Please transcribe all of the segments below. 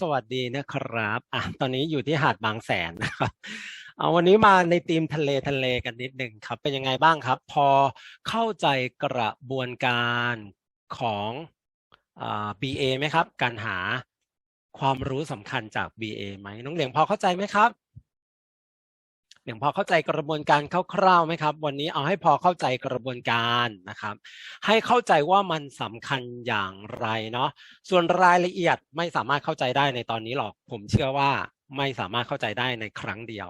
สวัสดีนะครับอะตอนนี้อยู่ที่หาดบางแสนนะครับเอาวันนี้มาในธีมทะเลทะเลกันนิดหนึ่งครับ เป็นยังไงบ้างครับ พอเข้าใจกระบวนการของอ BA ไหมครับ การหาความรู้สำคัญจาก BA ไหมน้องเหลียงพอเข้าใจไหมครับ เหลียงพอเข้าใจกระบวนการคร่าวๆไหมครับ วันนี้เอาให้พอเข้าใจกระบวนการนะครับ ให้เข้าใจว่ามันสำคัญอย่างไรเนาะส่วนรายละเอียดไม่สามารถเข้าใจได้ในตอนนี้หรอก ผมเชื่อว่าไม่สามารถเข้าใจได้ในครั้งเดียว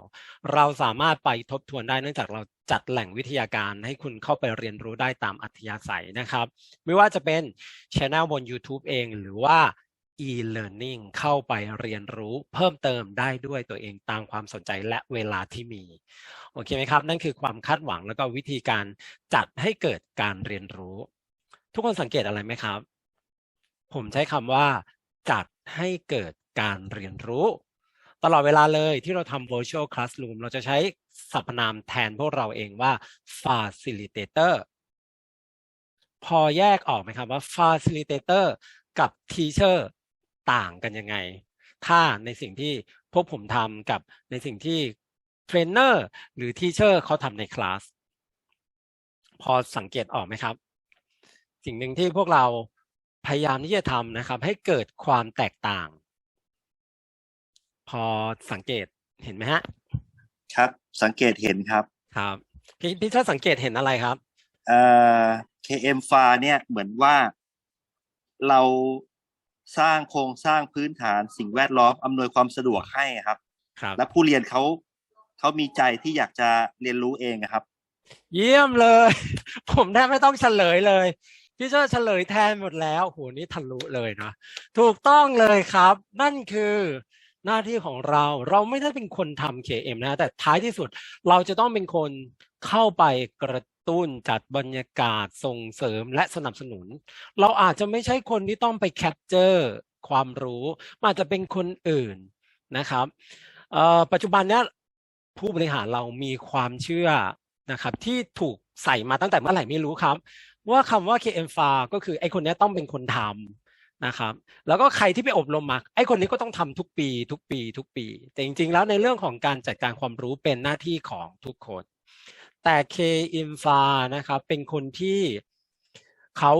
เราสามารถไปทบทวนได้เนื่องจากเราจัดแหล่งวิทยาการให้คุณเข้าไปเรียนรู้ได้ตามอัธยาศัยนะครับ ไม่ว่าจะเป็นช anel บน YouTube เอง หรือว่า e-learning เข้าไปเรียนรู้เพิ่มเติมได้ด้วยตัวเองตามความสนใจและเวลาที่มี โอเคไหมครับ นั่นคือความคาดหวังแล้วก็วิธีการจัดให้เกิดการเรียนรู้ ทุกคนสังเกตอะไรไหมครับ ผมใช้คำว่า จัดให้เกิดการเรียนรู้ ตลอดเวลาเลยที่เราทำ virtual classroom เราจะใช้สรรพนามแทนพวกเราเองว่า facilitator พอแยกออกไหมครับว่า facilitator กับ teacher ต่างกันยังไง ถ้าในสิ่งที่พวกผมทำกับในสิ่งที่เทรนเนอร์หรือทีเชอร์เขาทำในคลาสพอสังเกตออกไหมครับ สิ่งหนึ่งที่พวกเราพยายามที่จะทำนะครับ ให้เกิดความแตกต่าง พอสังเกตเห็นไหมฮะ ครับ สังเกตเห็นครับ ครับพี่พี่ชาสังเกตเห็นอะไรครับ เอ่อ KM f a เนี่ยเหมือนว่าเรา สร้างโครงสร้างพื้นฐานสิ่งแวดล้อมอำนวยความสะดวกให้ครับ ครับ และผู้เรียนเขาเขามีใจที่อยากจะเรียนรู้เองอะครับ เยี่ยมเลย ผมแทบไม่ต้องเฉลยเลยพี่เชอร์เฉลยแทนหมดแล้วโหนี่ทะลุเลยเนาะถูกต้องเลยครับ นั่นคือ หน้าที่ของเราเราไม่ได้เป็นคนทำ KM นะ แต่ท้ายที่สุดเราจะต้องเป็นคนเข้าไปกระตุ้นจัดบรรยากาศส่งเสริมและสนับสนุน เราอาจจะไม่ใช่คนที่ต้องไปแคปเจอร์ความรู้อาจจะเป็นคนอื่นนะครับปัจจุบันนี้ผู้บริหารเรามีความเชื่อนะครับที่ถูกใส่มาตั้งแต่เมื่อไหร่ไม่รู้ครับ ว่าคำว่า KM f a ก็คือไอคนนี้ต้องเป็นคนทำ นะครับ แล้วก็ใครที่ไปอบรมมาไอ้คนนี้ก็ต้องทำทุกปี ทุกปี ทุกปี แต่จริง ๆ แล้วในเรื่องของการจัดการความรู้เป็นหน้าที่ของทุกคน แต่ K Infra นะครับ เป็นคนที่เขา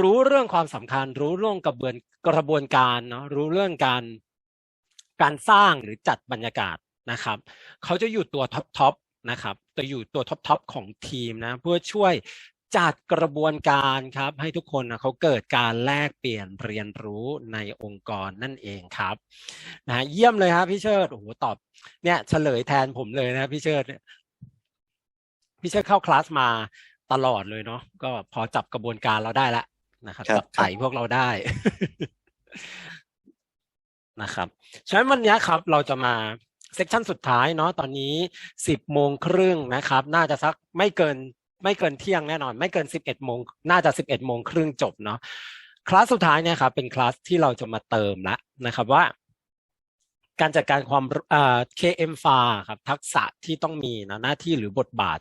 รู้เรื่องความสำคัญ รู้เรื่องกระบวนกระบวนการเนาะรู้เรื่องการการสร้างหรือจัดบรรยากาศนะครับเขาจะอยู่ตัวท็อปท็อปนะครับจะอยู่ตัวท็อปท็อปของทีมนะเพื่อช่วย จัดกระบวนการครับ ให้ทุกคนนะเขาเกิดการแลกเปลี่ยนเรียนรู้ในองค์กรนั่นเองครับนะฮะเยี่ยมเลยครับพี่เชิดโอ้โหตอบเนี่ยเฉลยแทนผมเลยนะพี่เชิดเนี่ยพี่เชิดเข้าคลาสมาตลอดเลยเนาะก็พอจับกระบวนการเราได้แล้วนะครับครับจับไต่พวกเราได้นะครับฉะนั้นวันนี้ครับเราจะมาเซกชันสุดท้ายเนาะตอนนี้สิบโมงครึ่งนะครับ น่าจะสักไม่เกิน ไม่เกินเที่ยงแน่นอน ไม่เกินสิบเอ็ดโมงน่าจะสิบเอ็ดโมงครึ่งจบเนาะคลาสสุดท้ายเนี่ยครับเป็นคลาสที่เราจะมาเติมละนะครับว่า การจัดการความเอ่อ KM f a ครับทักษะที่ต้องมีนะหน้าที่หรือบทบาท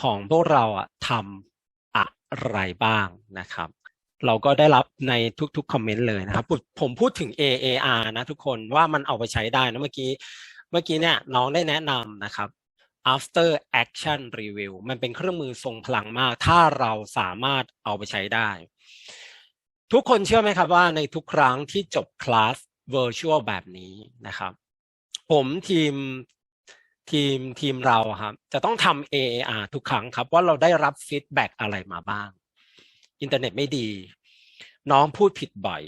ของพวกเราอะทำอะไรบ้างนะครับเราก็ได้รับในทุกๆคอมเมนต์เลยนะครับผมผมพูดถึง AAR นะทุกคนว่ามันเอาไปใช้ได้นะเมื่อกี้เมื่อกี้เนี่ยน้องได้แนะนำนะครับ after action review มันเป็นเครื่องมือทรงพลังมาก ถ้าเราสามารถเอาไปใช้ได้ ทุกคนเชื่อไหมครับว่าในทุกครั้งที่จบคลาส virtual แบบนี้นะครับ ผมทีมทีมทีมเราครับจะต้องทำ AAR ทุกครั้งครับ ว่าเราได้รับฟีดแบ็กอะไรมาบ้าง อินเทอร์เน็ตไม่ดี น้องพูดผิดบ่อย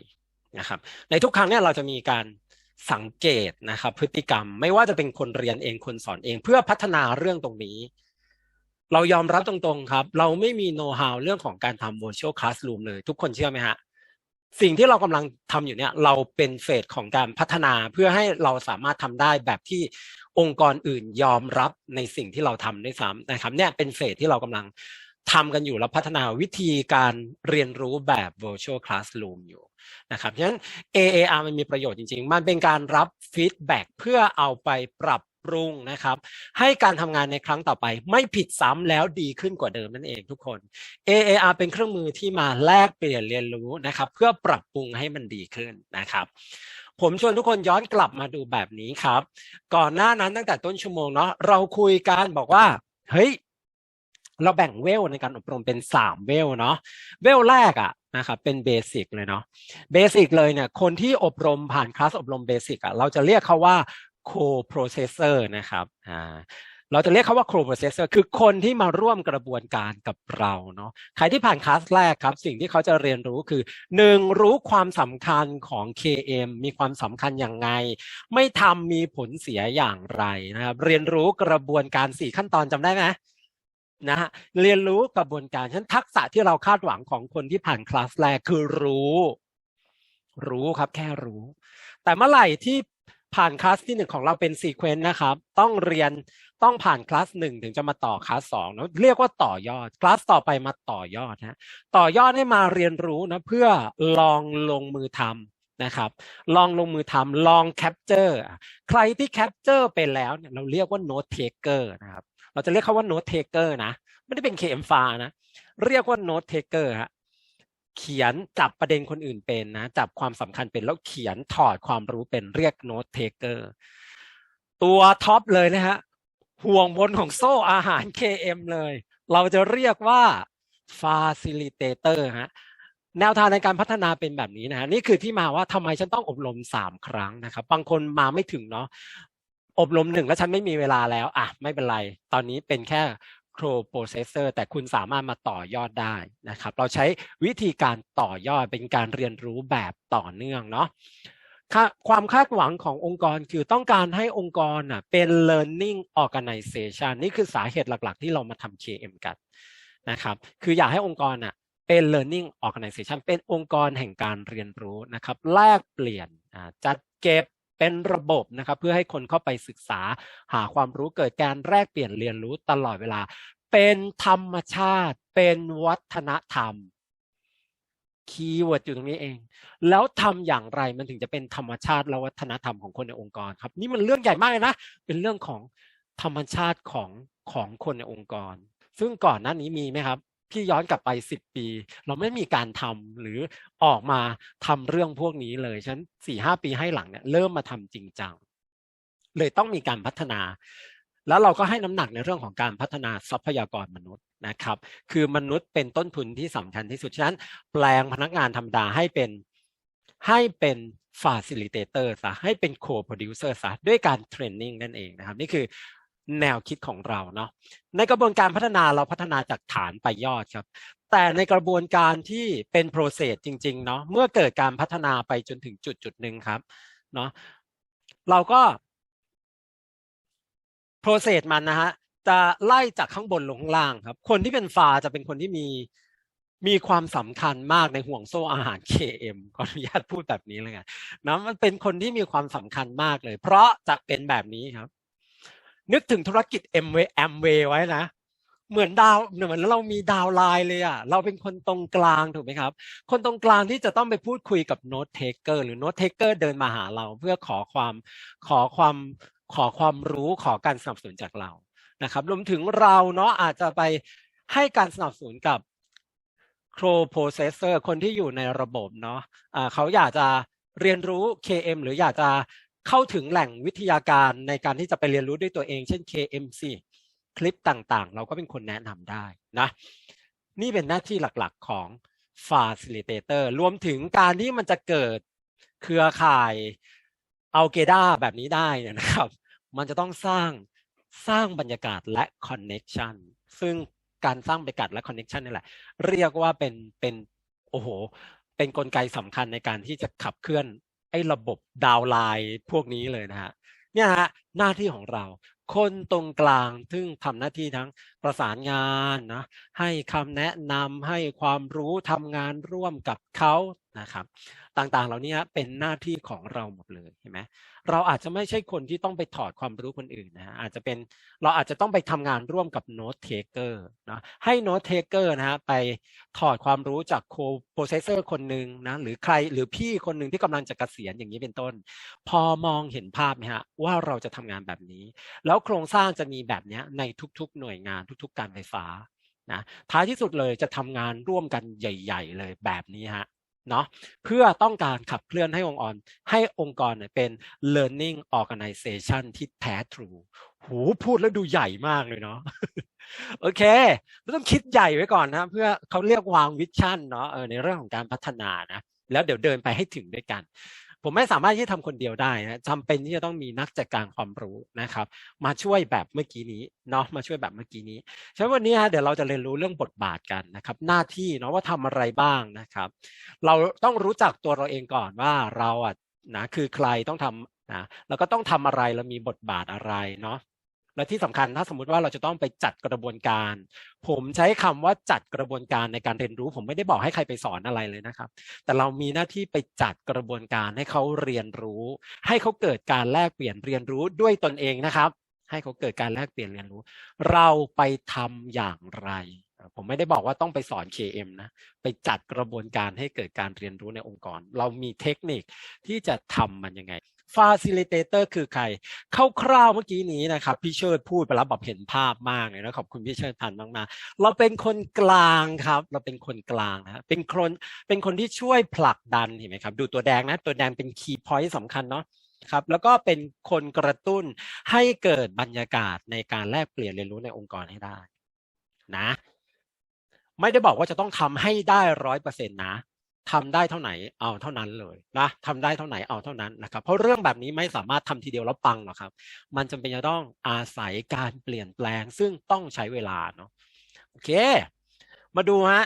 นะครับ ในทุกครั้งเนี่ยเราจะมีการ สังเกตนะครับพฤติกรรมไม่ว่าจะเป็นคนเรียนเองคนสอนเอง เพื่อพัฒนาเรื่องตรงนี้ เรายอมรับตรงๆครับ เราไม่มีโน้ตฮาวเรื่องของการทำ virtual classroom เลย ทุกคนเชื่อไหมฮะสิ่งที่เรากำลังทำอยู่เนี่ย เราเป็นเฟสของการพัฒนาเพื่อให้เราสามารถทำได้แบบที่องค์กรอื่นยอมรับในสิ่งที่เราทำด้วยซ้ำนะครับเนี่ยเป็นเฟสที่เรากำลังทำกันอยู่แล้วพัฒนาวิธีการเรียนรู้แบบ virtual classroom อยู่ นะครับฉะนั้น AAR มันมีประโยชน์จริง ๆ มันเป็นการรับฟีดแบ็กเพื่อเอาไปปรับปรุงนะครับ ให้การทำงานในครั้งต่อไป ไม่ผิดซ้ำแล้วดีขึ้นกว่าเดิมนั่นเองทุกคน AAR เป็นเครื่องมือที่มาแลกเปลี่ยนเรียนรู้นะครับ เพื่อปรับปรุงให้มันดีขึ้นนะครับผมชวนทุกคนย้อนกลับมาดูแบบนี้ครับ ก่อนหน้านั้นตั้งแต่ต้นชั่วโมงเนาะเราคุยกันบอกว่า เฮ้ย เราแบ่งเวลในการอบรมเป็นสามเวลเนาะเวลแรกอะ นะครับเป็นเบสิกเลยเนาะเบสิกเลยเนี่ยคนที่อบรมผ่านคลาสอบรมเบสิกอะเราจะเรียกเขาว่า co-processor นะครับอ่าเราจะเรียกเขาว่า co-processor คือคนที่มาร่วมกระบวนการกับเราเนาะใครที่ผ่านคลาสแรกครับ สิ่งที่เขาจะเรียนรู้คือหนึ่งรู้ความสำคัญของ KM มีความสำคัญอย่างไง ไม่ทำมีผลเสียอย่างไรนะครับ เรียนรู้กระบวนการสี่ขั้นตอนจำได้ไหม นะฮะเรียนรู้กระบวนการฉะนั้นทักษะที่เราคาดหวังของคนที่ผ่านคลาสแรกคือรู้ รู้ครับแค่รู้ แต่เมื่อไหร่ที่ผ่านคลาสที่หนึ่งของเราเป็นซีเควนต์นะครับ ต้องเรียนต้องผ่านคลาสหนึ่งถึงจะมาต่อคลาสสองเนะเรียกว่าต่อยอด คลาสต่อไปมาต่อยอดฮะต่อยอดให้มาเรียนรู้นะเพื่อลองลงมือทำนะครับ ลองลงมือทำลองแคปเจอร์ใครที่แคปเจอร์ไปแล้วเนี่ยเราเรียกว่าโน้ตเทเกอร์นะครับ เราจะเรียกเขาว่าโน้ตเทเกอร์นะ ไม่ได้เป็น KM ฟานะ เรียกว่าโน้ตเทเกอร์ฮะเขียนจับประเด็นคนอื่นเป็นนะ จับความสำคัญเป็นแล้วเขียนถอดความรู้เป็นเรียกโน้ตเทเกอร์ตัวท็อปเลยนะฮะห่วงบนของโซ่อาหาร KM เลย เราจะเรียกว่า facilitator ฮะแนวทางในการพัฒนาเป็นแบบนี้นะฮะนี่คือที่มาว่าทำไมฉันต้องอบรมสามครั้งนะครับ บางคนมาไม่ถึงเนาะ อบรมหนึ่งแล้วฉันไม่มีเวลาแล้ว อะ ไม่เป็นไร ตอนนี้เป็นแค่ Crow Processor แต่คุณสามารถมาต่อยอดได้นะครับ เราใช้วิธีการต่อยอดเป็นการเรียนรู้แบบต่อเนื่องเนาะความคาดหวังขององค์กรคือต้องการให้องค์กรอะเป็น learning organization นี่คือสาเหตุหลักๆ ที่เรามาทำ KM กันนะครับ คืออยากให้องค์กรอะเป็น learning organization เป็นองค์กรแห่งการเรียนรู้นะครับ แลกเปลี่ยนจัดเก็บ เป็นระบบนะครับเพื่อให้คนเข้าไปศึกษาหาความรู้เกิดการแลกเปลี่ยนเรียนรู้ตลอดเวลา เป็นธรรมชาติ เป็นวัฒนธรรมคีย์เวิร์ดอยู่ตรงนี้เอง แล้วทำอย่างไรมันถึงจะเป็นธรรมชาติและวัฒนธรรมของคนในองค์กรครับ นี่มันเรื่องใหญ่มากเลยนะเป็นเรื่องของธรรมชาติของของคนในองค์กร ซึ่งก่อนหน้านี้มีไหมครับ พี่ย้อนกลับไปสิบปี เราไม่มีการทำหรือออกมาทำเรื่องพวกนี้เลยฉะนันสี่ห้าปีให้หลังเนี่ยเริ่มมาทำจริงจังเลยต้องมีการพัฒนา แล้วเราก็ให้น้ำหนักในเรื่องของการพัฒนาทรัพยากรมนุษย์นะครับ คือมนุษย์เป็นต้นทุนที่สำคัญที่สุดฉะนั้น แปลงพนักงานธรรมดาให้เป็นให้เป็น facilitator ซะให้เป็น co-producer ซะด้วยการเทรนนิ่งนั่นเองนะครับ นี่คือ แนวคิดของเราเนาะในกระบวนการพัฒนาเราพัฒนาจากฐานไปยอดครับ แต่ในกระบวนการที่เป็น process จริงๆเนาะเมื่อเกิดการพัฒนาไปจนถึงจุดจุดหนึ่งครับเนาะเราก็ process มันนะฮะจะไล่จากข้างบนลงข้างล่างครับ คนที่เป็นฟาจะเป็นคนที่มีมีความสำคัญมากในห่วงโซ่อาหาร KM ขออนุญาตพูดแบบนี้เลยกันะมันเป็นคนที่มีความสำคัญมากเลย เพราะจะเป็นแบบนี้ครับ นึกถึงธุรกิจ MW Amway ไว้นะเหมือนดาวเหมือนเรามีดาวไลน์เลยอะเราเป็นคนตรงกลางถูกไหมครับ คนตรงกลางที่จะต้องไปพูดคุยกับโน้ตเทเกอร์หรือโน้ตเทเกอร์เดินมาหาเราเพื่อขอความขอความขอความรู้ขอการสนับสนุนจากเรานะครับรวมถึงเราเนาะอาจจะไปให้การสนับสนุนกับ Crow Processor คนที่อยู่ในระบบเนาะะเขาอยากจะเรียนรู้ KM หรืออยากจะ เข้าถึงแหล่งวิทยาการในการที่จะไปเรียนรู้ด้วยตัวเอง เช่น KMC คลิปต่างๆ เราก็เป็นคนแนะนำได้นะนี่เป็นหน้าที่หลักๆของ Facilitator รวมถึงการที่มันจะเกิดเครือข่ายเอาเกดาแบบนี้ได้นะครับ มันจะต้องสร้างสร้างบรรยากาศและ Connection ซึ่งการสร้างบรรยากาศและ Connection นี่แหละ เรียกว่าเป็นเป็นโอ้โห เป็นนกลไกสำคัญในการที่จะขับเคลื่อน ไอ้ระบบดาวไลน์พวกนี้เลยนะฮะเนี่ยฮะหน้าที่ของเราคนตรงกลางซึ่งทำหน้าที่ทั้งประสานงานนะให้คำแนะนำให้ความรู้ทำงานร่วมกับเขา นะครับ ต่างๆ เหล่านี้เป็นหน้าที่ของเราหมดเลยเห็นไหมเราอาจจะไม่ใช่คนที่ต้องไปถอดความรู้คนอื่นนะฮะอาจจะเป็นเราอาจจะต้องไปทำงานร่วมกับโน้ตเทเกอร์นะให้โน้ตเทเกอร์นะฮะไปถอดความรู้จากโคโปรเซสเซอร์คนหนึ่งนะหรือใครหรือพี่คนหนึ่งที่กำลังจะกะเกษียณอย่างนี้เป็นต้น พอมองเห็นภาพไหมฮะว่าเราจะทำงานแบบนี้ แล้วโครงสร้างจะมีแบบนี้ในทุกๆ หน่วยงานทุก ๆ การไฟฟ้านะท้ายที่สุดเลยจะทำงานร่วมกันใหญ่ ๆ เลยแบบนี้ฮะ เนาะเพื่อต้องการขับเคลื่อนให้องค์กรให้องค์กรเนี่ยเป็น learning organization ที่แท้ทรูหูพูดแล้วดูใหญ่มากเลยเนาะโอเคไม่ต้องคิดใหญ่ไว้ก่อนนะ เพื่อเขาเรียกวางวิชั่นเนาะในเรื่องของการพัฒนานะแล้วเดี๋ยวเดินไปให้ถึงด้วยกัน ผมไม่สามารถที่จะทำคนเดียวได้นะจำเป็นที่จะต้องมีนักจัดการความรู้นะครับ มาช่วยแบบเมื่อกี้นี้เนาะมาช่วยแบบเมื่อกี้นี้ฉะนั้นวันนี้ฮะเดี๋ยวเราจะเรียนรู้เรื่องบทบาทกันนะครับ หน้าที่เนาะว่าทำอะไรบ้างนะครับ เราต้องรู้จักตัวเราเองก่อนว่าเราอะนะคือใครต้องทำนะแล้วก็ต้องทำอะไรเรามีบทบาทอะไรเนาะ และที่สำคัญถ้าสมมุติว่าเราจะต้องไปจัดกระบวนการ ผมใช้คำว่าจัดกระบวนการในการเรียนรู้ ผมไม่ได้บอกให้ใครไปสอนอะไรเลยนะครับ แต่เรามีหน้าที่ไปจัดกระบวนการให้เขาเรียนรู้ ให้เขาเกิดการแลกเปลี่ยนเรียนรู้ด้วยตนเองนะครับ ให้เขาเกิดการแลกเปลี่ยนเรียนรู้ เราไปทำอย่างไร ผมไม่ได้บอกว่าต้องไปสอน KM นะไปจัดกระบวนการให้เกิดการเรียนรู้ในองค์กร เรามีเทคนิคที่จะทำมันยังไง Facilitator คือใครคร่าวๆเมื่อกี้นี้นะครับ พี่เชิดพูดไปแล้วแบบเห็นภาพมากเลยนะขอบคุณพี่เชิดพันมากๆ เราเป็นคนกลางครับ เราเป็นคนกลางนะเป็นคนเป็นคนที่ช่วยผลักดันเห็นไหมครับ ดูตัวแดงนะ ตัวแดงเป็นคีย์พอยต์สำคัญเนาะครับแล้วก็เป็นคนกระตุ้นให้เกิดบรรยากาศในการแลกเปลี่ยนเรียนรู้ในองค์กรให้ได้นะ ไม่ได้บอกว่าจะต้องทำให้ได้ร้อยเปอร์เซ็นต์นะ ทำได้เท่าไหนเอาเท่านั้นเลยนะทำได้เท่าไหนเอาเท่านั้นนะครับ เพราะเรื่องแบบนี้ไม่สามารถทำทีเดียวแล้วปังหรอกครับ มันจำเป็นจะต้องอาศัยการเปลี่ยนแปลง ซึ่งต้องใช้เวลาเนาะโอเค มาดูฮะ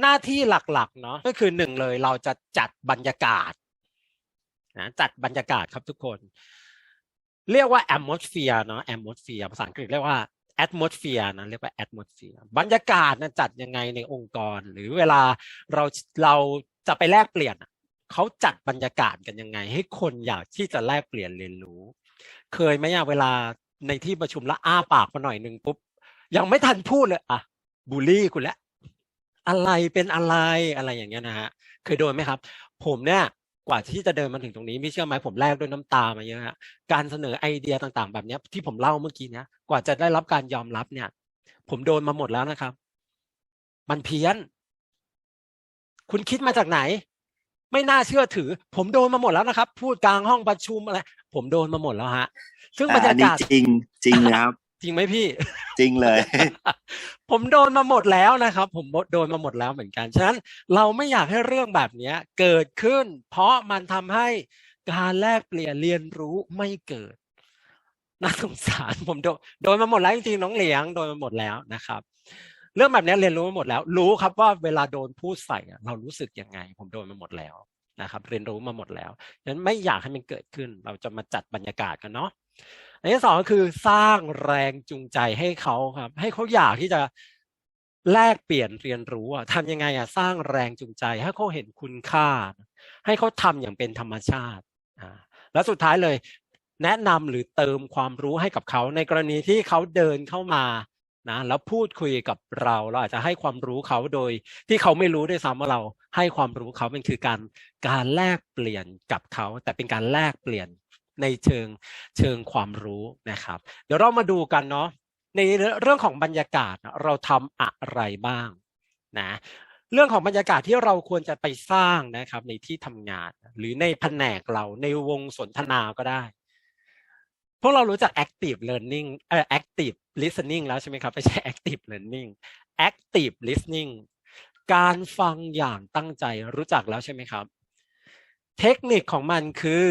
หน้าที่หลักๆเนาะก็คือหนึ่งเลยเราจะจัดบรรยากาศนะจัดบรรยากาศครับทุกคน เรียกว่า atmosphere เนาะ atmosphere ภาษาอังกฤษเรียกว่า atmosphere นะเรียกว่า atmosphere บรรยากาศนะจัดยังไงในองค์กร หรือเวลาเราเราจะไปแลกเปลี่ยนเขาจัดบรรยากาศกันยังไง ให้คนอยากที่จะแลกเปลี่ยนเรียนรู้ เคยไหมอะเวลาในที่ประชุมแล้วอ้าปากมาหน่อยหนึ่งปุ๊บยังไม่ทันพูดเลยอะบูลลี่คุณแล้วอะไรเป็นอะไรอะไรอย่างเงี้ยนะฮะเคยโดนไหมครับ ผมเนี่ย กว่าที่จะเดินมาถึงตรงนี้ไม่เชื่อไหมผมแลกด้วยน้ำตามาเยอะฮะการเสนอไอเดียต่างๆ แบบนี้ที่ผมเล่าเมื่อกี้เนี้ยกว่าจะได้รับการยอมรับเนี่ย ผมโดนมาหมดแล้วนะครับ มันเพี้ยน คุณคิดมาจากไหน ไม่น่าเชื่อถือ ผมโดนมาหมดแล้วนะครับ พูดกลางห้องประชุมอะไรผมโดนมาหมดแล้วฮะ ซึ่งบรรยากาศจริงจริงนะครับ จริงไหมพี่ จริงเลย ผมโดนมาหมดแล้วนะครับ ผมโดนมาหมดแล้วเหมือนกัน ฉะนั้นเราไม่อยากให้เรื่องแบบเนี้ยเกิดขึ้น เพราะมันทำให้การแลกเปลี่ยนเรียนรู้ไม่เกิดน่าสงสารผมโดนโดนมาหมดแล้วจริงๆน้องเหลียงโดนมาหมดแล้วนะครับ เรื่องแบบเนี้ยเรียนรู้มาหมดแล้ว รู้ครับว่าเวลาโดนพูดใส่อะเรารู้สึกยังไง ผมโดนมาหมดแล้วนะครับ เรียนรู้มาหมดแล้วฉะนั้นไม่อยากให้มันเกิดขึ้น เราจะมาจัดบรรยากาศกันเนาะ อันที่สองก็คือสร้างแรงจูงใจให้เขาครับ ให้เขาอยากที่จะแลกเปลี่ยนเรียนรู้อะทำยังไงอะสร้างแรงจูงใจ ให้เขาเห็นคุณค่า ให้เขาทำอย่างเป็นธรรมชาติอ่าแล้วสุดท้ายเลย แนะนำหรือเติมความรู้ให้กับเขาในกรณีที่เขาเดินเข้ามานะแล้วพูดคุยกับเราเราอาจจะให้ความรู้เขาโดย ที่เขาไม่รู้ด้วยซ้ำว่าเราให้ความรู้เขามันคือการการแลกเปลี่ยนกับเขา แต่เป็นการแลกเปลี่ยน ในเชิงเชิงความรู้นะครับ เดี๋ยวเรามาดูกันเนาะในเรื่องของบรรยากาศเราทำอะไรบ้างนะเรื่องของบรรยากาศที่เราควรจะไปสร้างนะครับในที่ทำงาน หรือในแผนกเราในวงสนทนาก็ได้ พวกเรารู้จัก active learning เอ่อ active listening แล้วใช่ไหมครับไม่ใช่ active learning active listening การฟังอย่างตั้งใจรู้จักแล้วใช่ไหมครับ เทคนิคของมันคือ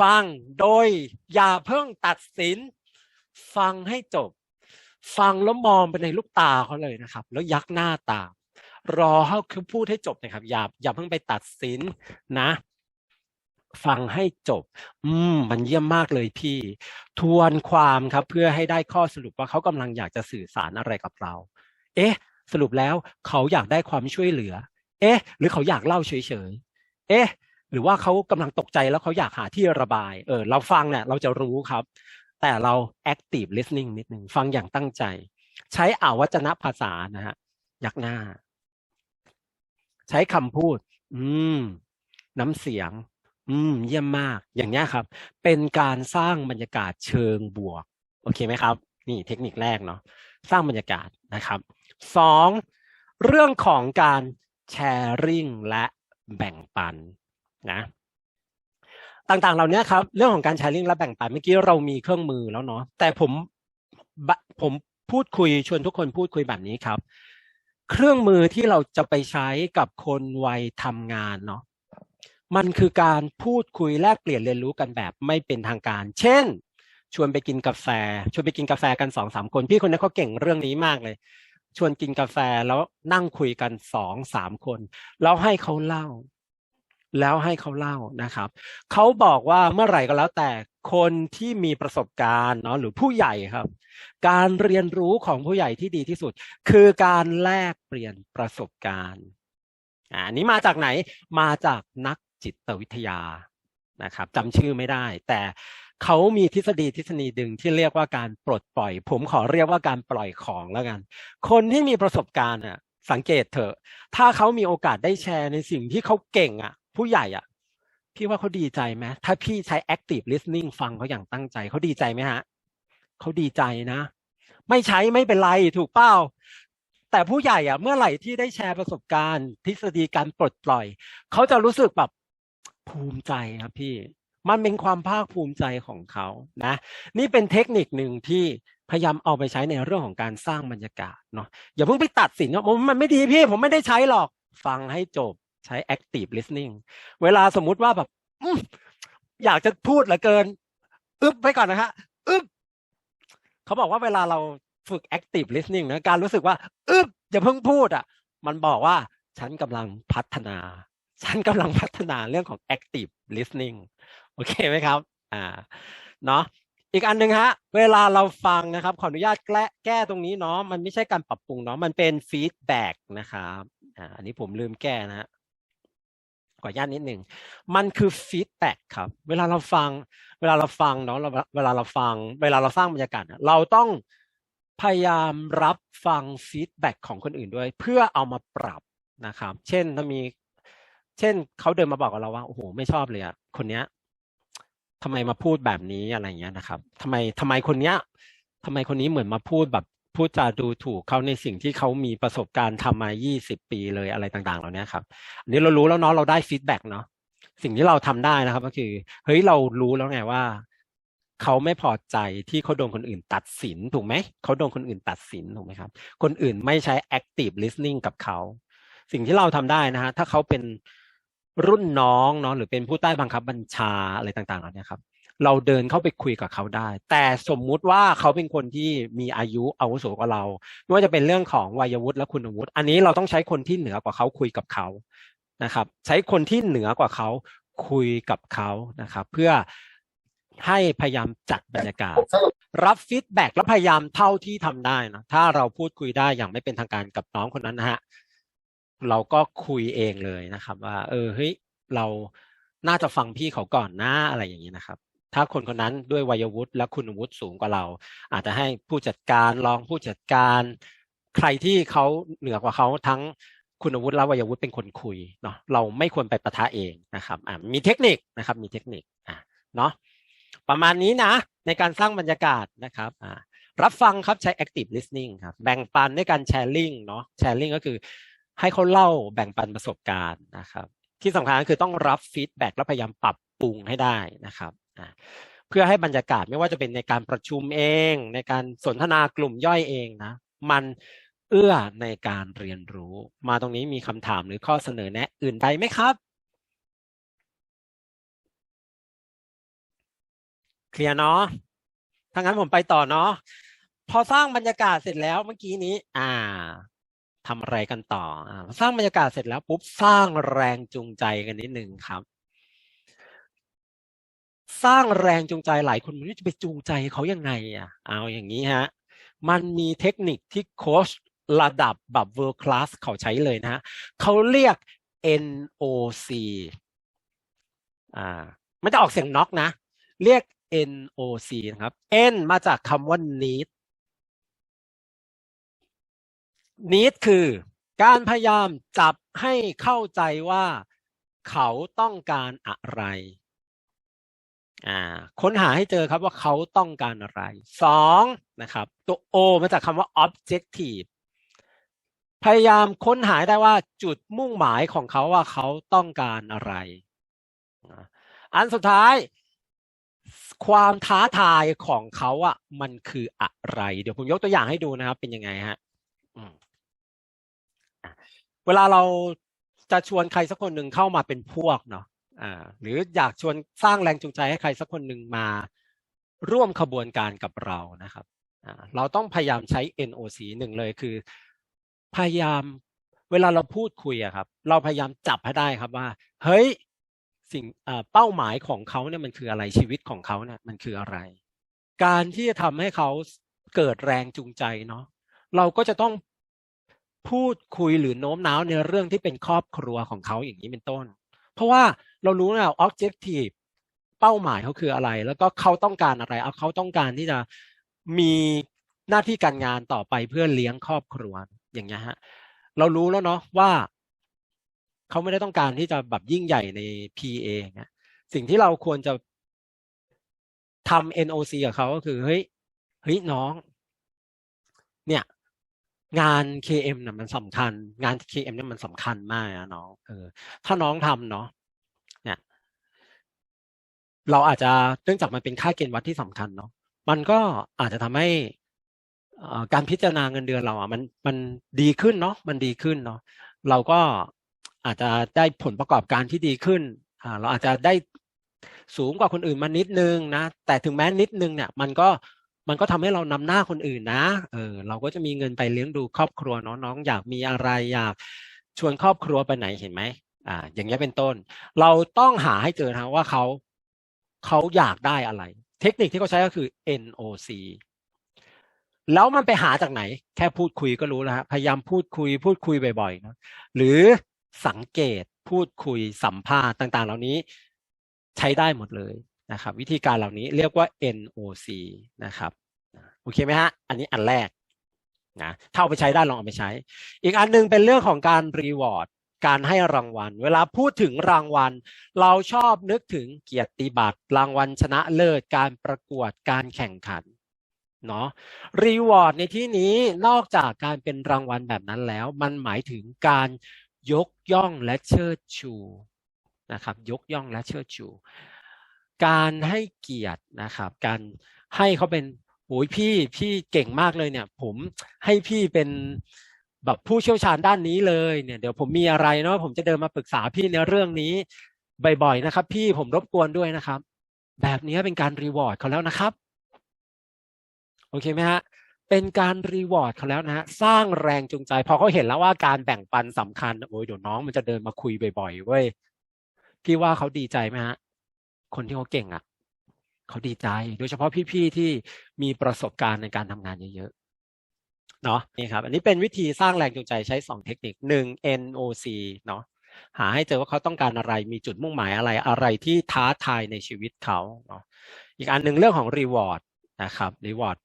ฟังโดยอย่าเพิ่งตัดสิน ฟังให้จบ ฟังแล้วมองไปในลูกตาเขาเลยนะครับ แล้วยักหน้าตามรอให้เขาพูดให้จบนะครับ อย่าอย่าเพิ่งไปตัดสินนะ ฟังให้จบ อืม มันเยี่ยมมากเลยพี่ ทวนความครับ เพื่อให้ได้ข้อสรุปว่าเขากำลังอยากจะสื่อสารอะไรกับเรา เอ๊ะ สรุปแล้วเขาอยากได้ความช่วยเหลือ เอ๊ะ หรือเขาอยากเล่าเฉยๆ เอ๊ะ หรือว่าเขากำลังตกใจแล้วเขาอยากหาที่ระบาย เออ เราฟังเนี่ยเราจะรู้ครับ แต่เรา active listening นิดหนึ่งฟังอย่างตั้งใจ ใช้อาวัจนภาษานะฮะยักหน้า ใช้คำพูด อืม น้ำเสียง อืม เยี่ยมมาก อย่างนี้ครับ เป็นการสร้างบรรยากาศเชิงบวก โอเคไหมครับ นี่เทคนิคแรกเนาะสร้างบรรยากาศนะครับสองเรื่องของการแชร์ริ่งและแบ่งปัน นะต่างๆเหล่านี้ครับเรื่องของการแชร์ลิงและแบ่งปันเมื่อกี้เรามีเครื่องมือแล้วเนาะแต่ผมผมพูดคุยชวนทุกคนพูดคุยแบบนี้ครับ เครื่องมือที่เราจะไปใช้กับคนวัยทำงานเนาะมันคือการพูดคุยแลกเปลี่ยนเรียนรู้กันแบบไม่เป็นทางการ เช่น ชวนไปกินกาแฟ ชวนไปกินกาแฟกันสองสามคนพี่คนนี้เขาเก่งเรื่องนี้มากเลย ชวนกินกาแฟแล้วนั่งคุยกันสองสามคน แล้วให้เขาเล่า แล้วให้เขาเล่านะครับเขาบอกว่าเมื่อไหร่ก็แล้วแต่คนที่มีประสบการณ์เนาะหรือผู้ใหญ่ครับ การเรียนรู้ของผู้ใหญ่ที่ดีที่สุด คือการแลกเปลี่ยนประสบการณ์อันนี้มาจากไหนมาจากนักจิตวิทยานะครับจำชื่อไม่ได้ แต่เขามีทฤษฎีทฤษฎีดึงที่เรียกว่าการปลดปล่อย ผมขอเรียกว่าการปล่อยของแล้วกัน คนที่มีประสบการณ์อะสังเกตเถอะ ถ้าเขามีโอกาสได้แชร์ในสิ่งที่เขาเก่งอะ ผู้ใหญ่อะ พี่ว่าเขาดีใจไหมถ้าพี่ใช้ active listening ฟังเขาอย่างตั้งใจเขาดีใจไหมฮะเขาดีใจนะ ไม่ใช้ไม่เป็นไรถูกเป้าแต่ผู้ใหญ่อะ เมื่อไหร่ที่ได้แชร์ประสบการณ์ ทฤษฎีการปลดปล่อย เขาจะรู้สึกแบบภูมิใจครับพี่ มันเป็นความภาคภูมิใจของเขานะ นี่เป็นเทคนิคหนึ่งที่พยายามเอาไปใช้ในเรื่องของการสร้างบรรยากาศเนาะอย่าเพิ่งไปตัดสินว่ามันไม่ดีพี่ ผมไม่ได้ใช้หรอกฟังให้จบ ใช้ active listening เวลาสมมุติว่าแบบออยากจะพูดเหลือเกิน อึ๊บไว้ก่อนนะฮะอึ๊บเขาบอกว่าเวลาเราฝึก active listening นะการรู้สึกว่า อึ๊บอย่าเพิ่งพูดอะ มันบอกว่าฉันกำลังพัฒนา ฉันกำลังพัฒนาเรื่องของ active listening โอเคไหมครับ อ่า เนาะอีกอันหนึ่งฮะ เวลาเราฟังนะครับ ขออนุญาตแก้แก้ตรงนี้เนาะ มันไม่ใช่การปรับปรุงเนาะ มันเป็นฟีดแบ็กนะครับ อ่า อันนี้ผมลืมแก้นะฮะ ขออนุญาตนิดหนึ่งมันคือฟีดแบ็กครับ เวลาเราฟัง เวลาเราฟังเนาะเราเวลาเราฟัง เวลาเราสร้างบรรยากาศเราต้องพยายามรับฟังฟีดแบ็กของคนอื่นด้วย เพื่อเอามาปรับนะครับ เช่นถ้ามี เช่นเขาเดินมาบอกกับเราว่าโอ้โหไม่ชอบเลยอะคนเนี้ยทำไมมาพูดแบบนี้อะไรเงี้ยนะครับทำไมทำไมคนเนี้ยทำไมคนนี้เหมือนมาพูดแบบ พูดจาดูถูกเขาในสิ่งที่เขามีประสบการณ์ทำมา 20 ปีเลยอะไรต่างๆ เหล่านี้ครับอันนี้เรารู้แล้วเนาะเราได้ฟีดแบ็กเนาะสิ่งที่เราทำได้นะครับ ก็คือเฮ้ยเรารู้แล้วไงว่าเขาไม่พอใจที่เขาโดนคนอื่นตัดสินถูกไหมเขาโดนคนอื่นตัดสินถูกไหมครับ คนอื่นไม่ใช้ active listening กับเขา สิ่งที่เราทำได้นะฮะถ้าเขาเป็นรุ่นน้องเนาะหรือเป็นผู้ใต้บังคับบัญชาอะไรต่างๆเหล่านี้ครับ เราเดินเข้าไปคุยกับเขาได้ แต่สมมุติว่าเขาเป็นคนที่มีอายุอาวุโสกว่าเราไม่ว่าจะเป็นเรื่องของวัยวุฒิและคุณวุฒิอันนี้เราต้องใช้คนที่เหนือกว่าเขาคุยกับเขานะครับ ใช้คนที่เหนือกว่าเขาคุยกับเขานะครับ เพื่อให้พยายามจัดบรรยากาศ รับฟีดแบ็กและพยายามเท่าที่ทำได้นะถ้าเราพูดคุยได้อย่างไม่เป็นทางการกับน้องคนนั้นนะฮะเราก็คุยเองเลยนะครับ ว่า เออเฮ้ยเราน่าจะฟังพี่เขาก่อนนะอะไรอย่างนี้นะครับ ถ้าคนคนนั้นด้วยวัยวุฒิและคุณวุฒิสูงกว่าเรา อาจจะให้ผู้จัดการรองผู้จัดการ ใครที่เขาเหนือกว่าเขาทั้งคุณวุฒิและวัยวุฒิเป็นคนคุยเนาะเราไม่ควรไปประทะเองนะครับอ่ามีเทคนิคนะครับ มีเทคนิคอ่าเนาะประมาณนี้นะในการสร้างบรรยากาศนะครับอ่ารับฟังครับใช้ active listening ครับแบ่งปันด้วยการ sharing เนาะ sharing ก็คือให้เขาเล่าแบ่งปันประสบการณ์นะครับ ที่สำคัญก็คือต้องรับฟีดแบ็กและพยายามปรับปรุงให้ได้นะครับ เพื่อให้บรรยากาศไม่ว่าจะเป็นในการประชุมเอง ในการสนทนากลุ่มย่อยเองนะ มันเอื้อในการเรียนรู้ มาตรงนี้มีคำถามหรือข้อเสนอแนะอื่นใดไหมครับ เคลียร์เนาะถ้างั้นผมไปต่อเนาะพอสร้างบรรยากาศเสร็จแล้วเมื่อกี้นี้ อ่าทำอะไรกันต่ออสร้างบรรยากาศเสร็จแล้วปุ๊บสร้างแรงจูงใจกันนิดหนึ่งครับ สร้างแรงจูงใจหลายคนม่รู้จะไปจูงใจเขายังไงอะเอาอย่างนี้ฮะมันมีเทคนิคที่โค้ชระดับแบบ world class เขาใช้เลยนะฮะเขาเรียก NOC อ่าไม่จะออกเสียงน็อกนะ เรียก NOC นะครับ N มาจากคำว่า need need คือการพยายามจับให้เข้าใจว่าเขาต้องการอะไร ค้นหาให้เจอครับว่าเขาต้องการอะไรสองนะครับ ตัว O มาจากคำว่า objective พยายามค้นหาได้ว่าจุดมุ่งหมายของเขาว่าเขาต้องการอะไร อันสุดท้าย ความท้าทายของเขาอะมันคืออะไร เดี๋ยวผมยกตัวอย่างให้ดูนะครับ เป็นยังไงฮะเวลาเราจะชวนใครสักคนหนึ่งเข้ามาเป็นพวกเนาะ อ่าหรืออยากชวนสร้างแรงจูงใจให้ใครสักคนหนึ่งมาร่วมขบวนการกับเรานะครับอ่าเราต้องพยายามใช้ NOC หนึ่งเลยคือ พยายามเวลาเราพูดคุยอะครับ เราพยายามจับให้ได้ครับว่า เฮ้ยสิ่งเป้าหมายของเขาเนี่ยมันคืออะไรชีวิตของเขาเนี่ยมันคืออะไร การที่จะทำให้เขาเกิดแรงจูงใจเนาะเราก็จะต้องพูดคุยหรือโน้มน้าวในเรื่องที่เป็นครอบครัวของเขาอย่างนี้เป็นต้น เพราะว่าเรารู้แล้ว objective เป้าหมายเขาคืออะไร แล้วก็เขาต้องการอะไรเอาเขาต้องการที่จะมีหน้าที่การงานต่อไปเพื่อเลี้ยงครอบครัวอย่างเงี้ยฮะเรารู้แล้วเนาะว่าเขาไม่ได้ต้องการที่จะแบบยิ่งใหญ่ใน PA เงี้ยสิ่งที่เราควรจะทำ NOC กับเขาก็คือเฮ้ยเฮ้ยน้อง เนี่ย งาน KM น่ะมันสำคัญ งาน KM เนี่ยมันสำคัญมากนะน้องเออถ้าน้องทำเนาะเนี่ย เราอาจจะเนื่องจากมันเป็นค่าเกณฑ์วัดที่สำคัญเนาะมันก็อาจจะทำให้อ่อการพิจารณาเงินเดือนเราอะมันมันดีขึ้นเนาะมันดีขึ้นเนาะเราก็อาจจะได้ผลประกอบการที่ดีขึ้นอ่าเราอาจจะได้สูงกว่าคนอื่นมานิดนึงนะแต่ถึงแม้นิดนึงเนี่ย มันก็ มันก็ทำให้เรานำหน้าคนอื่นนะเออเราก็จะมีเงินไปเลี้ยงดูครอบครัวเนาะน้องอยากมีอะไรอยากชวนครอบครัวไปไหนเห็นไหมอ่า อย่างเงี้เป็นต้น เราต้องหาให้เจอนะว่าเขาเขาอยากได้อะไร เทคนิคที่เขาใช้ก็คือ NOC แล้วมันไปหาจากไหน แค่พูดคุยก็รู้แล้วฮะพยายามพูดคุย พูดคุยบ่อยๆนะหรือสังเกตพูดคุยสัมภาษณ์ต่าง ๆ เหล่านี้ใช้ได้หมดเลย นะครับ วิธีการเหล่านี้เรียกว่า NOC นะครับโอเคไหมฮะ อันนี้อันแรกนะถ้าเอาไปใช้ได้ลองเอาไปใช้ อีกอันหนึงเป็นเรื่องของการรีวอร์ดการให้รางวัล เวลาพูดถึงรางวัล เราชอบนึกถึงเกียรติบัตรรางวัลชนะเลิศการประกวดการแข่งขันเนาะรีวอร์ดในที่นี้นอกจากการเป็นรางวัลแบบนั้นแล้ว มันหมายถึงการยกย่องและเชิดชูนะครับ ยกย่องและเชิดชู การให้เกียรตินะครับ การให้เขาเป็นโอ้ยพี่พี่เก่งมากเลยเนี่ย ผมให้พี่เป็นแบบผู้เชี่ยวชาญด้านนี้เลยเนี่ยเดี๋ยวผมมีอะไรเนาะผมจะเดินมาปรึกษาพี่ในเรื่องนี้บ่อยๆนะครับ พี่ผมรบกวนด้วยนะครับ แบบนี้เป็นการรีวอร์ดเขาแล้วนะครับโอเคไหมฮะเป็นการรีวอร์ดเขาแล้วนะฮะสร้างแรงจูงใจพอเขาเห็นแล้วว่าการแบ่งปันสำคัญโอ้ยเดี๋ยวน้องมันจะเดินมาคุยบ่อยๆเว้ยพี่ว่าเขาดีใจไหมฮะ คนที่เขาเก่งอะเขาดีใจ โดยเฉพาะพี่ๆที่มีประสบการณ์ในการทำงานเยอะๆเนาะนี่ครับ อันนี้เป็นวิธีสร้างแรงจูงใจใช้สองเทคนิคหนึ่ง NOC เนาะหาให้เจอว่าเขาต้องการอะไรมีจุดมุ่งหมายอะไรอะไรที่ท้าทายในชีวิตเขาเนาะอีกอันหนึ่งเรื่องของ reward นะครับ reward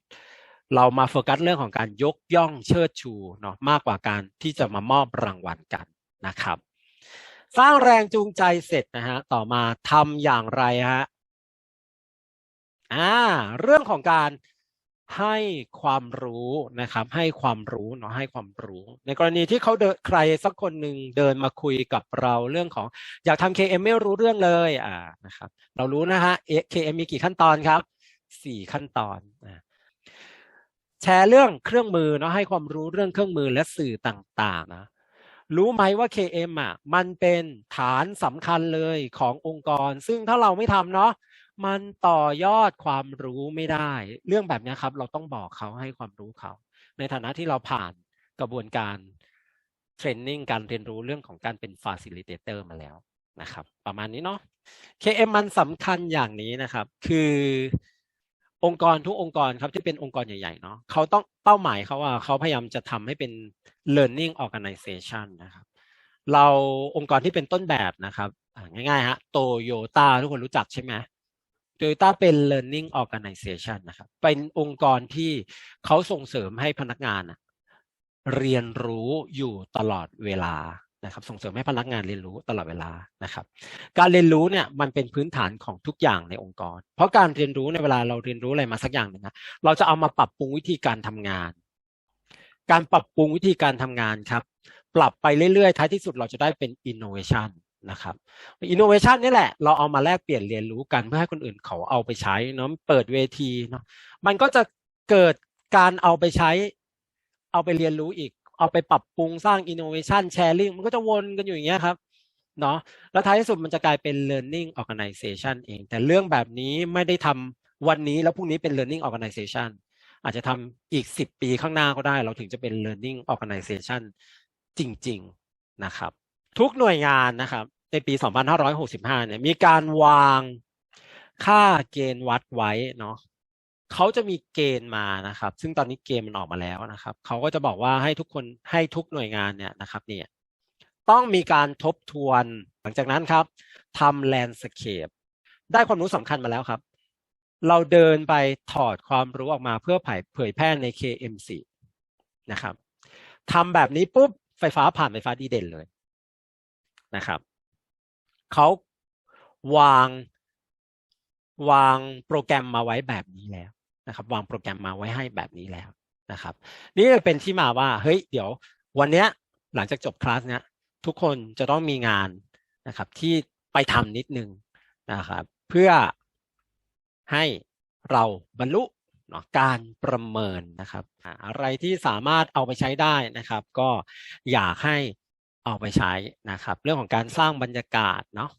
เรามาโฟกัสเรื่องของการยกย่องเชิดชูเนาะมากกว่าการที่จะมามอบรางวัลกันนะครับ สร้างแรงจูงใจเสร็จนะฮะต่อมาทำอย่างไรฮะอ่าเรื่องของการให้ความรู้นะครับให้ความรู้เนาะให้ความรู้ ในกรณีที่เขาเดินใครสักคนหนึ่งเดินมาคุยกับเราเรื่องของอยากทำ KM ไม่รู้เรื่องเลยอ่านะครับเรารู้นะฮะ KM มีกี่ขั้นตอนครับสี่ขั้นตอนแชร์เรื่องเครื่องมือเนาะให้ความรู้เรื่องเครื่องมือและสื่อต่างๆนะ รู้ไหมว่า KM อะมันเป็นฐานสำคัญเลยขององค์กร ซึ่งถ้าเราไม่ทำเนาะมันต่อยอดความรู้ไม่ได้ เรื่องแบบนี้ครับ เราต้องบอกเขาให้ความรู้เขา ในฐานะที่เราผ่านกระบวนการเทรนนิ่งการเรียนรู้เรื่องของการเป็น facilitator มาแล้วนะครับ ประมาณนี้เนาะ KM มันสำคัญอย่างนี้นะครับ คือ องค์กรทุกองค์กรครับที่เป็นองค์กรใหญ่ๆเนาะเขาต้องเป้าหมายเขาว่าเขาพยายามจะทำให้เป็น learning organization นะครับเราองค์กรที่เป็นต้นแบบนะครับง่ายๆฮะโตโยต้าทุกคนรู้จักใช่ไหมโตโยต้าเป็น learning organization นะครับเป็นองค์กรที่เขาส่งเสริมให้พนักงานเรียนรู้อยู่ตลอดเวลา นะครับส่งเสริมให้พนักงานเรียนรู้ตลอดเวลานะครับ การเรียนรู้เนี่ยมันเป็นพื้นฐานของทุกอย่างในองค์กร เพราะการเรียนรู้ในเวลาเราเรียนรู้อะไรมาสักอย่างหนึ่งนะเราจะเอามาปรับปรุงวิธีการทำงาน การปรับปรุงวิธีการทำงานครับ ปรับไปเรื่อยๆท้ายที่สุดเราจะได้เป็น innovation นะครับ innovation นี่แหละ เราเอามาแลกเปลี่ยนเรียนรู้กันเพื่อให้คนอื่นเขาเอาไปใช้เนาะเปิดเวทีเนาะมันก็จะเกิดการเอาไปใช้ เอาไปเรียนรู้อีก เอาไปปรับปรุงสร้าง innovation sharing มันก็จะวนกันอยู่อย่างเงี้ยครับเนาะแล้วท้ายที่สุดมันจะกลายเป็น learning organization เอง แต่เรื่องแบบนี้ไม่ได้ทำวันนี้แล้วพรุ่งนี้เป็น learning organization อาจจะทำอีก 10 ปีข้างหน้าก็ได้ เราถึงจะเป็น learning organization จริง ๆนะครับ ทุกหน่วยงานนะครับในปี 2565 เนี่ยมีการวางค่าเกณฑ์วัดไว้เนาะ เขาจะมีเกณฑ์มานะครับ ซึ่งตอนนี้เกณฑ์มันออกมาแล้วนะครับเขาก็จะบอกว่าให้ทุกคนให้ทุกหน่วยงานเนี่ยนะครับเนี่ยต้องมีการทบทวน หลังจากนั้นครับทำแลนด์สเคปได้ความรู้สำคัญมาแล้วครับ เราเดินไปถอดความรู้ออกมาเพื่อเผยเผยแพร่ใน KM4 นะครับทำแบบนี้ปุ๊บไฟฟ้าผ่านไฟฟ้าดีเด่นเลยนะครับเขาวางวางโปรแกรมมาไว้แบบนี้แล้ว นะครับวางโปรแกรมมาไว้ให้แบบนี้แล้วนะครับ นี่เป็นที่มาว่าเฮ้ยเดี๋ยววันเนี้ยหลังจากจบคลาสเนี้ยทุกคนจะต้องมีงานนะครับที่ไปทำนิดนึงนะครับเพื่อให้เราบรรลุเนาะการประเมินนะครับอะไรที่สามารถเอาไปใช้ได้นะครับ ก็อยากให้เอาไปใช้นะครับ เรื่องของการสร้างบรรยากาศเนาะ